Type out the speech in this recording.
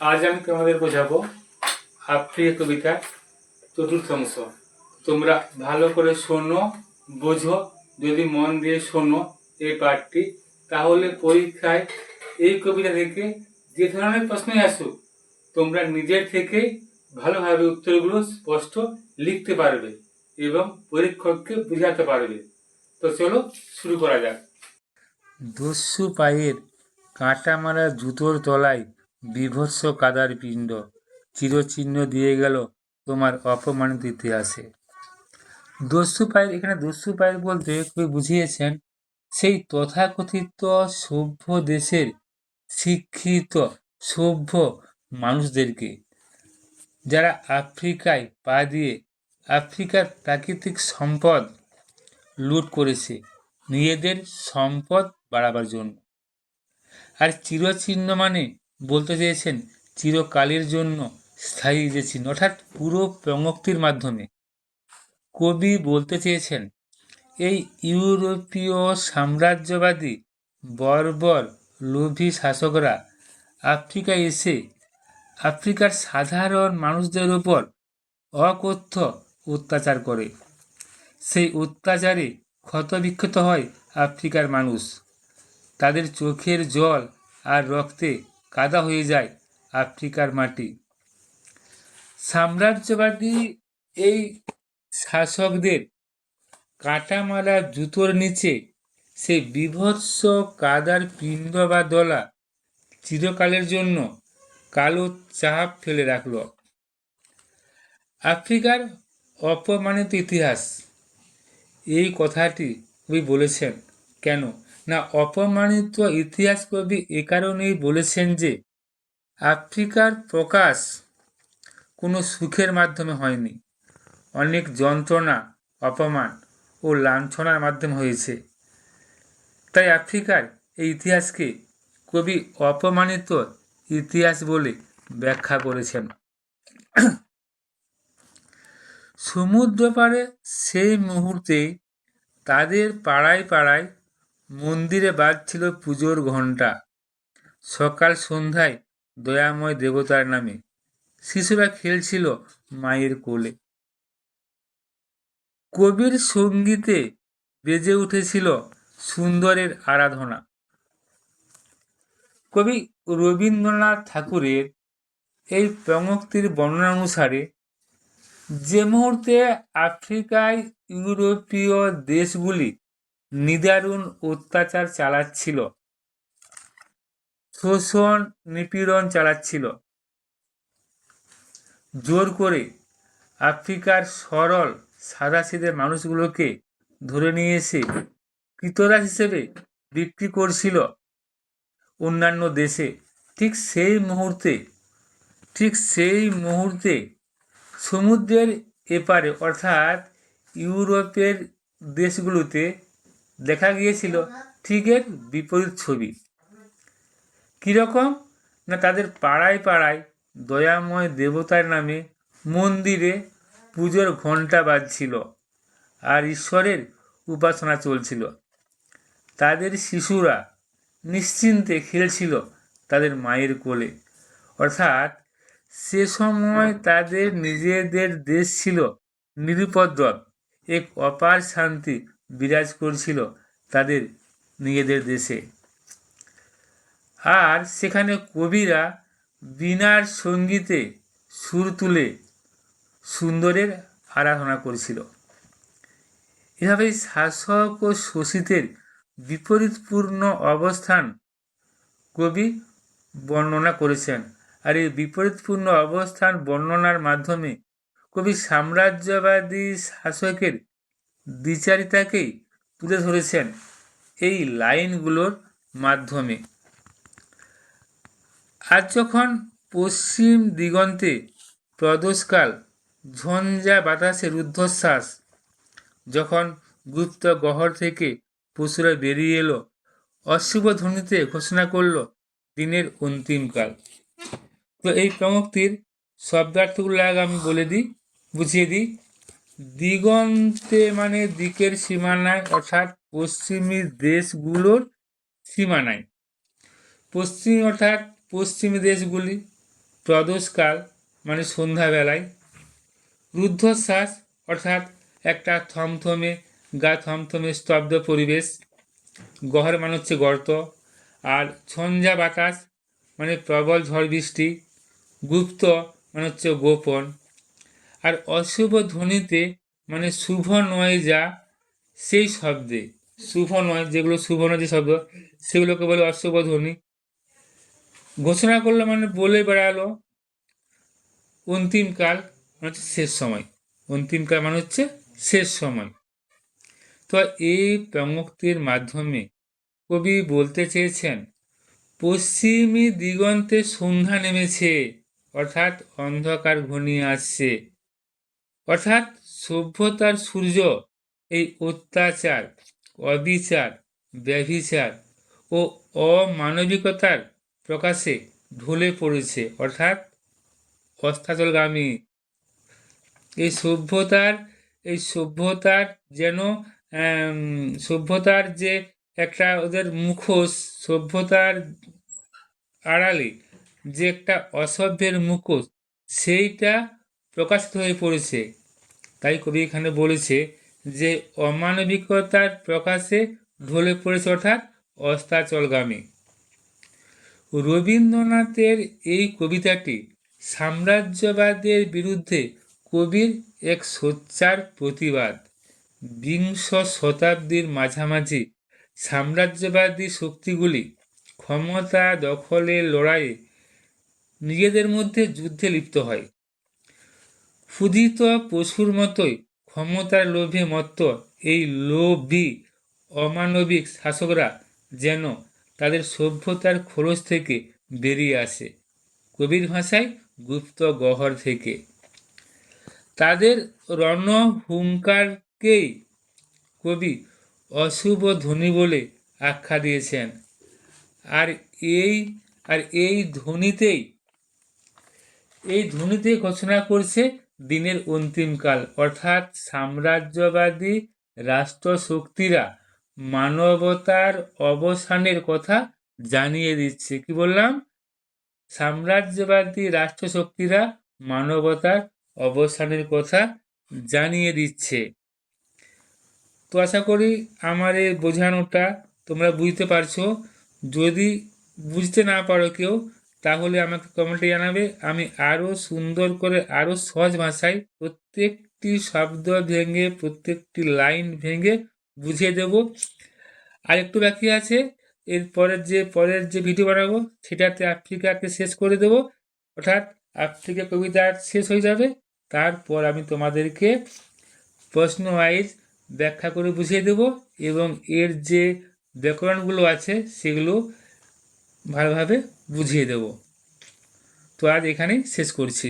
আজ আমি তোমাদের বোঝাবো আফ্রিকা কবিতা চতুর্থ অংশ। তোমরা ভালো করে শোনো, বোঝো, যদি মন দিয়ে শোনো এই পাঠটি, তাহলে পরীক্ষায় এই কবিতা থেকে যে ধরনের প্রশ্নই আসুক, তোমরা নিজের থেকে ভালোভাবে উত্তরগুলো স্পষ্ট লিখতে পারবে এবং পরীক্ষককে বোঝাতে পারবে। তো চলো শুরু করা যাক। দস্যু পায়ের কাঁটা মারা জুতোর তলায় বিভৎস কাদার পিণ্ড চিরচিহ্ন দিয়ে গেল তোমার অপমানিত ইতিহাসে। দস্যু পায়ের এখানে দস্যু পায়ের বলতে কবি বুঝিয়েছেন, সেই তথাকথিত সভ্য দেশের শিক্ষিত সভ্য মানুষদেরকে, যারা আফ্রিকায় পা দিয়ে আফ্রিকার প্রাকৃতিক সম্পদ লুট করেছে, নিজেদের সম্পদ বাড়াবার জন্য। আর চিরচিহ্ন মানে বলতে চেয়েছেন, চিরকালের জন্য স্থায়ী যে চিহ্ন, অর্থাৎ পুরো প্রমুক্তির মাধ্যমে। কবি বলতে চেয়েছেন, এই ইউরোপীয় সাম্রাজ্যবাদী বর্বর লোভী শাসকরা আফ্রিকায় এসে আফ্রিকার সাধারণ মানুষদের উপর অকথ্য অত্যাচার করে। সেই অত্যাচারে ক্ষতবিক্ষত হয় আফ্রিকার মানুষ। তাদের চোখের জল আর রক্তে কাদা হয়ে যায় আফ্রিকার মাটি। সাম্রাজ্যবাদী এই শাসকদের কাঁটামারা জুতোর নিচে সেই বিভৎস কাদার পিণ্ড বা দলা চিরকালের জন্য কালো চাপ ফেলে রাখল। আফ্রিকার অপমানিত ইতিহাস এই কথাটি কবি বলেছেন, কেন? না, অপমানিত ইতিহাস কবি এ কারণেই বলেছেন যে, আফ্রিকার প্রকাশ কোনো সুখের মাধ্যমে হয়নি। অনেক যন্ত্রণা, অপমান ও লাঞ্ছনার মাধ্যমে হয়েছে। তাই আফ্রিকার এই ইতিহাসকে কবি অপমানিত ইতিহাস বলে ব্যাখ্যা করেছেন। সমুদ্র পাড়ে সেই মুহূর্তে তাদের পাড়ায় পাড়ায় মন্দিরে বাজছিল পুজোর ঘণ্টা। সকাল সন্ধ্যায় দয়াময় দেবতার নামে। শিশুরা খেলছিল মায়ের কোলে। কবির সঙ্গীতে বেজে উঠেছিল সুন্দরের আরাধনা। কবি রবীন্দ্রনাথ ঠাকুরের এই প্রমুক্তির বর্ণনা অনুসারে যে মুহূর্তে আফ্রিকায় ইউরোপীয় দেশগুলি নিদারুণ অত্যাচার চালাচ্ছিল। শোষণ নিপীড়ন চালাচ্ছিল। জোর করে আফ্রিকার সরল সাদাসিধে মানুষগুলোকে ধরে নিয়ে এসে কৃতদাস হিসেবে বিক্রি করছিল অন্যান্য দেশে। ঠিক সেই মুহূর্তে, ঠিক সেই মুহূর্তে সমুদ্রের এপারে, অর্থাৎ ইউরোপের দেশগুলোতে দেখা গিয়েছিল ঠিক এর বিপরীত ছবি। কীরকম না তাদের পাড়ায় পাড়ায় দয়াময় দেবতার নামে মন্দিরে পুজোর ঘণ্টা বাজছিল আর ঈশ্বরের উপাসনা চলছিল। তাদের শিশুরা নিশ্চিন্তে খেলছিল তাদের মায়ের কোলে। অর্থাৎ সে সময় তাদের নিজেদের দেশ ছিল নিরুপদ্রব, এক অপার শান্তি বিরাজ করছিল তাদের নিজেদের দেশে। আর সেখানে কবিরা বিনার সঙ্গীতে সুর তুলে সুন্দরের আরাধনা করছিল। এভাবে শাসক ও শোষিতের বিপরীতপূর্ণ অবস্থান কবি বর্ণনা করেছেন। আর এই বিপরীতপূর্ণ অবস্থান বর্ণনার মাধ্যমে কবি সাম্রাজ্যবাদী শাসকের দ্বিচারিতাকেই তুলে ধরেছেন এই লাইনগুলোর মাধ্যমে। আজ যখন পশ্চিম দিগন্তে প্রদোষকাল, ঝঞ্ঝা বাতাসের ঊর্ধ্বশ্বাস যখন গুপ্ত গহর থেকে পশুরা বেরিয়ে এলো, অশুভ ধ্বনিতে ঘোষণা করল দিনের অন্তিমকাল তো এই প্রমুক্তির শব্দার্থগুলো আগে আমি বলে দিই, বুঝিয়ে দিই। দিগন্তে মানে দিকের সীমানায় অর্থাৎ পশ্চিমী দেশগুলোর সীমানায় পশ্চিম অর্থাৎ পশ্চিমী দেশগুলি প্রদোষকাল মানে সন্ধ্যাবেলায়। রুদ্ধশ্বাস অর্থাৎ একটা থমথমে, গা থমথমে স্তব্ধ পরিবেশ। গহর মানে হচ্ছে গর্ত। আর ঝঞ্ঝা বাতাস মানে প্রবল ঝড় বৃষ্টি। গুপ্ত মানে হচ্ছে গোপন। আর অশুভ ধ্বনিতে মানে শুভ নয় যা, সেই শব্দে। শুভ নয়, যেগুলো শুভ নয় যে শব্দ, সেগুলোকে বলে অশুভ ধ্বনি। ঘোষণা করল মানে বলে বেড়ালো অন্তিমকাল মানে হচ্ছে শেষ সময়। অন্তিমকাল মানে হচ্ছে শেষ সময়। তো এই প্রমুক্তির মাধ্যমে কবি বলতে চেয়েছেন, পশ্চিমী দিগন্তে সন্ধ্যা নেমেছে, অর্থাৎ অন্ধকার ঘনিয়ে আসছে। অর্থাৎ সভ্যতার সূর্য এই অত্যাচার, অবিচার, ব্যভিচার ও অমানবিকতার প্রকাশে ঢলে পড়েছে, অর্থাৎ অস্তাচলগামী। এই সভ্যতার এই সভ্যতার যেন সভ্যতার যে একটা ওদের মুখোশ, সভ্যতার আড়ালে যে একটা অসভ্যের মুখোশ, সেইটা প্রকাশিত হয়ে পড়েছে। তাই কবি এখানে বলেছে যে, অমানবিকতার প্রকাশে ঢলে পড়েছে অর্থাৎ অস্তাচলগামী। রবীন্দ্রনাথের এই কবিতাটি সাম্রাজ্যবাদের বিরুদ্ধে কবির এক সোচ্চার প্রতিবাদ। বিংশ শতাব্দীর মাঝামাঝি সাম্রাজ্যবাদী শক্তিগুলি ক্ষমতা দখলের লড়াইয়ে নিজেদের মধ্যে যুদ্ধে লিপ্ত হয়। ক্ষুধিত পশুর মতোই ক্ষমতার লোভে মত্ত এই লোভী অমানবিক শাসকরা যেন তাদের সভ্যতার খোলস থেকে বেরিয়ে আসে। কবির ভাষায় গুপ্ত গহর থেকে। তাদের রণ হুঙ্কারকেই কবি অশুভ ধ্বনি বলে আখ্যা দিয়েছেন। আর এই আর এই ধ্বনিতেই, এই ধ্বনিতে ঘোষণা করছে দিনের অন্তিমকাল অর্থাৎ সাম্রাজ্যবাদী রাষ্ট্রশক্তিরা মানবতার অবসানের কথা জানিয়ে দিচ্ছে। কি বললাম? সাম্রাজ্যবাদী রাষ্ট্রশক্তিরা মানবতার অবসানের কথা জানিয়ে দিচ্ছে। তো আশা করি আমার এই বোঝানোটা তোমরা বুঝতে পারছ। যদি বুঝতে না পারো কেউ তাহলে আমাকে কমেন্টে জানাবে, আমি আরও সুন্দর করে আরও সহজ ভাষায় প্রত্যেকটি শব্দ ভেঙে, প্রত্যেকটি লাইন ভেঙে বুঝিয়ে দেব। আর একটু বাকি আছে, এর পরের যে পরের যে ভিডিও বানাবো, সেটাতে আফ্রিকাকে শেষ করে দেব। অর্থাৎ আফ্রিকা কবিতা শেষ হয়ে যাবে। তারপর আমি তোমাদেরকে প্রশ্ন ওয়াইজ ব্যাখ্যা করে বুঝিয়ে দেব এবং এর যে ব্যাকরণগুলো আছে, সেগুলো ভালোভাবে বুঝিয়ে দেব। তো আজ এখানেই শেষ করছি।